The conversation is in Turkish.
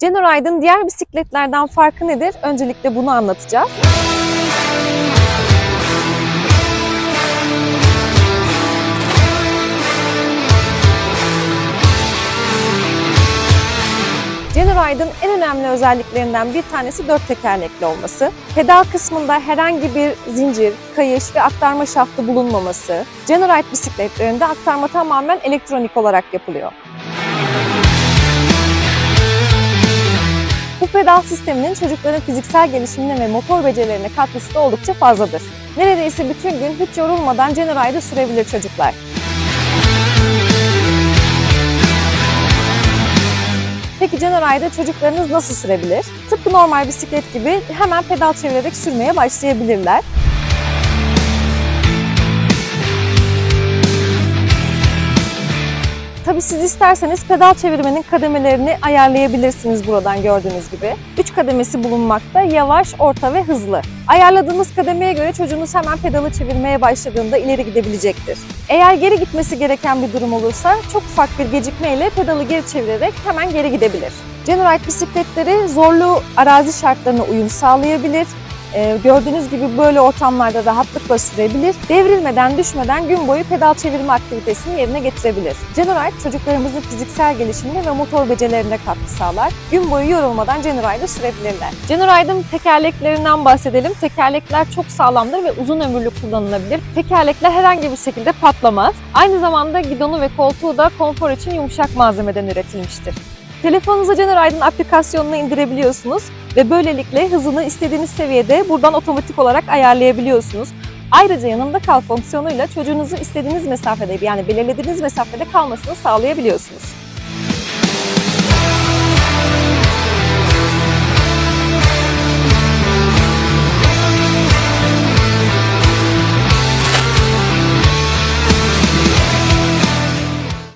Genoride'ın diğer bisikletlerden farkı nedir? Öncelikle bunu anlatacağız. Genoride'ın en önemli özelliklerinden bir tanesi dört tekerlekli olması. Pedal kısmında herhangi bir zincir, kayış ve aktarma şaftı bulunmaması. Genoride bisikletlerinde aktarma tamamen elektronik olarak yapılıyor. Bu pedal sisteminin çocukların fiziksel gelişimine ve motor becerilerine katkısı da oldukça fazladır. Neredeyse bütün gün hiç yorulmadan Genoride'ı sürebilir çocuklar. Peki Genoride'ı çocuklarınız nasıl sürebilir? Tıpkı normal bisiklet gibi hemen pedal çevirerek sürmeye başlayabilirler. Tabii siz isterseniz pedal çevirmenin kademelerini ayarlayabilirsiniz buradan gördüğünüz gibi. 3 kademesi bulunmakta yavaş, orta ve hızlı. Ayarladığınız kademeye göre çocuğunuz hemen pedalı çevirmeye başladığında ileri gidebilecektir. Eğer geri gitmesi gereken bir durum olursa çok ufak bir gecikmeyle pedalı geri çevirerek hemen geri gidebilir. Generite bisikletleri zorlu arazi şartlarına uyum sağlayabilir. Ee, gördüğünüz gibi böyle ortamlarda rahatlıkla sürebilir. Devrilmeden, düşmeden gün boyu pedal çevirme aktivitesini yerine getirebilir. Generite çocuklarımızın fiziksel gelişimine ve motor becerilerine katkı sağlar. Gün boyu yorulmadan Genoride'ı sürebilirler. Genoride'ın tekerleklerinden bahsedelim. Tekerlekler çok sağlamdır ve uzun ömürlü kullanılabilir. Tekerlekler herhangi bir şekilde patlamaz. Aynı zamanda gidonu ve koltuğu da konfor için yumuşak malzemeden üretilmiştir. Telefonunuza Genoride'ın aplikasyonunu indirebiliyorsunuz ve böylelikle hızını istediğiniz seviyede buradan otomatik olarak ayarlayabiliyorsunuz. Ayrıca yanında kal fonksiyonuyla çocuğunuzu istediğiniz mesafede yani belirlediğiniz mesafede kalmasını sağlayabiliyorsunuz.